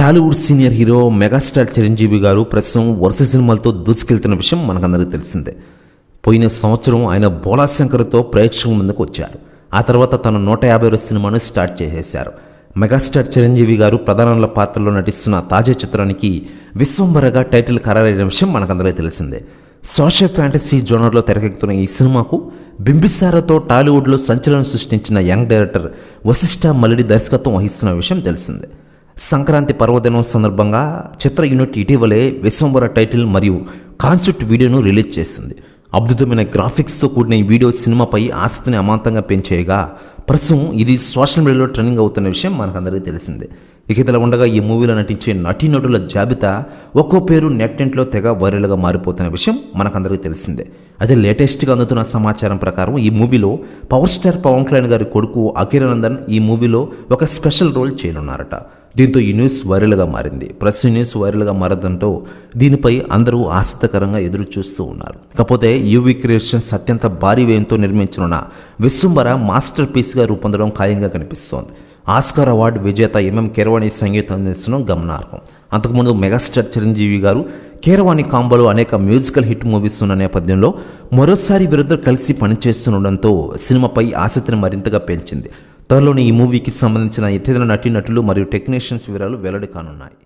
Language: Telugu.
Tollywood senior hero megastar Chiranjeevi గారు ప్రస్తుతం వరుస సినిమాలతో దూసుకెళ్తున్న విషయం మనకందరికీ తెలిసిందే. పోయిన సంవత్సరం ఆయన బోలాశంకర్తో ప్రేక్షకుల ముందుకు వచ్చారు. ఆ తర్వాత తన నూట యాభై సినిమాను స్టార్ట్ చేసేశారు. మెగాస్టార్ చిరంజీవి గారు ప్రధానుల పాత్రలో నటిస్తున్న తాజా చిత్రానికి విశ్వంబరగా టైటిల్ ఖరారైన విషయం మనకందరికీ తెలిసిందే. సోషల్ ఫ్యాంటసీ జోనర్లో తెరకెక్కుతున్న ఈ సినిమాకు బింబిసారతో టాలీవుడ్లో సంచలనం సృష్టించిన యంగ్ డైరెక్టర్ వశిష్ఠ మల్లిడి దర్శకత్వం వహిస్తున్న విషయం తెలిసిందే. సంక్రాంతి పర్వదినం సందర్భంగా చిత్ర యూనిట్ ఇటీవలే విశ్వంబర టైటిల్ మరియు కాన్సెప్ట్ వీడియోను రిలీజ్ చేసింది. అద్భుతమైన గ్రాఫిక్స్తో కూడిన ఈ వీడియో సినిమాపై ఆసక్తిని అమాంతంగా పెంచేయగా ప్రస్తుతం ఇది సోషల్ మీడియాలో ట్రెండింగ్ అవుతున్న విషయం మనకందరికీ తెలిసిందే. ఇక ఇదిలా ఉండగా ఈ మూవీలో నటించే నటీనటుల జాబితా ఒక్కో పేరు నెట్టెంట్లో తెగ వైరల్గా మారిపోతున్న విషయం మనకందరికీ తెలిసిందే. అదే లేటెస్ట్గా అందుతున్న సమాచారం ప్రకారం ఈ మూవీలో పవర్ స్టార్ పవన్ కళ్యాణ్ గారి కొడుకు అఖిరానందన్ ఈ మూవీలో ఒక స్పెషల్ రోల్ చేయనున్నారట. దీంతో ఈ న్యూస్ వైరల్గా మారింది. ప్రెస్ న్యూస్ వైరల్గా మారడంతో దీనిపై అందరూ ఆసక్తికరంగా ఎదురు చూస్తూ ఉన్నారు. కాకపోతే యూవీ క్రియేషన్స్ అత్యంత భారీ వ్యయంతో నిర్మించనున్న విశ్వంబర మాస్టర్ పీస్గా రూపొందడం ఖాయంగా కనిపిస్తోంది. ఆస్కార్ అవార్డు విజేత ఎంఎం కీరవాణి సంగీతం అందించడం గమనార్హం. అంతకుముందు మెగాస్టార్ చిరంజీవి గారు కీరవాణి కాంబోలో అనేక మ్యూజికల్ హిట్ మూవీస్ ఉన్న నేపథ్యంలో మరోసారి వీరిద్దరు కలిసి పనిచేస్తుండడంతో సినిమాపై ఆసక్తిని మరింతగా పెంచింది. త్వరలోనే ఈ మూవీకి సంబంధించిన ఇతర నటీనటులు మరియు టెక్నీషియన్స్ వివరాలు వెల్లడి కానున్నాయి.